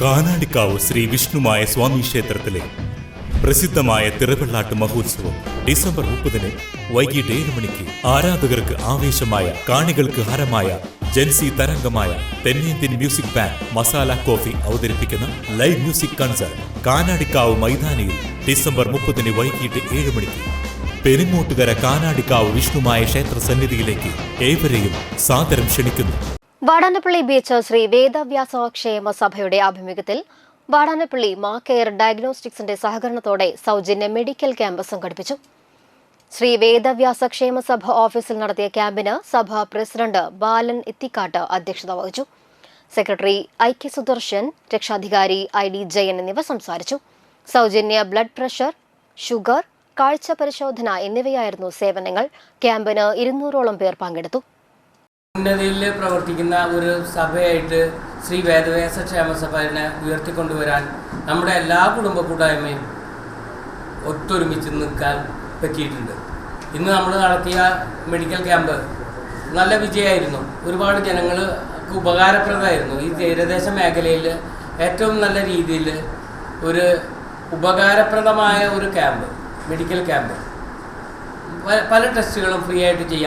കാനാടിക്കാവ് ശ്രീ വിഷ്ണുമായ സ്വാമി ക്ഷേത്രത്തിലെ പ്രസിദ്ധമായ തിറവെള്ളാട്ട് മഹോത്സവം ഡിസംബർ മുപ്പതിന് വൈകിട്ട് ഏഴ് മണിക്ക് ആരാധകർക്ക് ആവേശമായ കാണികൾക്ക് ഹരമായ ജൻസി തരംഗമായ തെന്നേന്ത്യൻ മ്യൂസിക് ബാൻഡ് മസാല കോഫി അവതരിപ്പിക്കുന്ന ലൈവ് മ്യൂസിക് കൺസേർട്ട് കാനാടിക്കാവ് മൈതാനിയിൽ ഡിസംബർ മുപ്പതിന് വൈകിട്ട് ഏഴ് മണിക്ക്. പെരുങ്ങോട്ടുകര കാനാടിക്കാവ് വിഷ്ണുമായ ക്ഷേത്ര സന്നിധിയിലേക്ക് ഏവരെയും സാദരം ക്ഷണിക്കുന്നു. വാടാനപ്പള്ളി ബീച്ച് ശ്രീ വേദവ്യാസ ക്ഷേമ സഭയുടെ ആഭിമുഖ്യത്തിൽ വാടാനപ്പള്ളി മാ കെയർ ഡയഗ്നോസ്റ്റിക്സിന്റെ സഹകരണത്തോടെ സൗജന്യ മെഡിക്കൽ ക്യാമ്പ് സംഘടിപ്പിച്ചു. ശ്രീ വേദവ്യാസ ക്ഷേമ സഭ ഓഫീസിൽ നടത്തിയ ക്യാമ്പിന് സഭ പ്രസിഡന്റ് ബാലൻ ഇത്തിക്കാട്ട് അധ്യക്ഷത വഹിച്ചു. സെക്രട്ടറി ഐ കെ സുദർശൻ രക്ഷാധികാരി ഐ ഡി ജയൻ എന്നിവർ സംസാരിച്ചു. സൗജന്യ ബ്ലഡ് പ്രഷർ ഷുഗർ കാഴ്ച പരിശോധന എന്നിവയായിരുന്നു സേവനങ്ങൾ. ക്യാമ്പിന് ഇരുന്നൂറോളം പേർ പങ്കെടുത്തു. ഉന്നതിയിൽ പ്രവർത്തിക്കുന്ന ഒരു സഭയായിട്ട് ശ്രീ വേദവ്യാസ ക്ഷേമ സഭയെ ഉയർത്തിക്കൊണ്ടുവരാൻ നമ്മുടെ എല്ലാ കുടുംബ കൂട്ടായ്മയും ഒത്തൊരുമിച്ച് നിൽക്കാൻ പറ്റിയിട്ടുണ്ട്. ഇന്ന് നമ്മൾ നടത്തിയ മെഡിക്കൽ ക്യാമ്പ് നല്ല വിജയമായിരുന്നു. ഒരുപാട് ജനങ്ങൾക്ക് ഉപകാരപ്രദമായിരുന്നു. ഈ തീരദേശ മേഖലയിൽ ഏറ്റവും നല്ല രീതിയിൽ ഒരു ഉപകാരപ്രദമായ ഒരു ക്യാമ്പ് മെഡിക്കൽ ക്യാമ്പ്. പല ടെസ്റ്റുകളും ഫ്രീ ആയിട്ട് ചെയ്യാം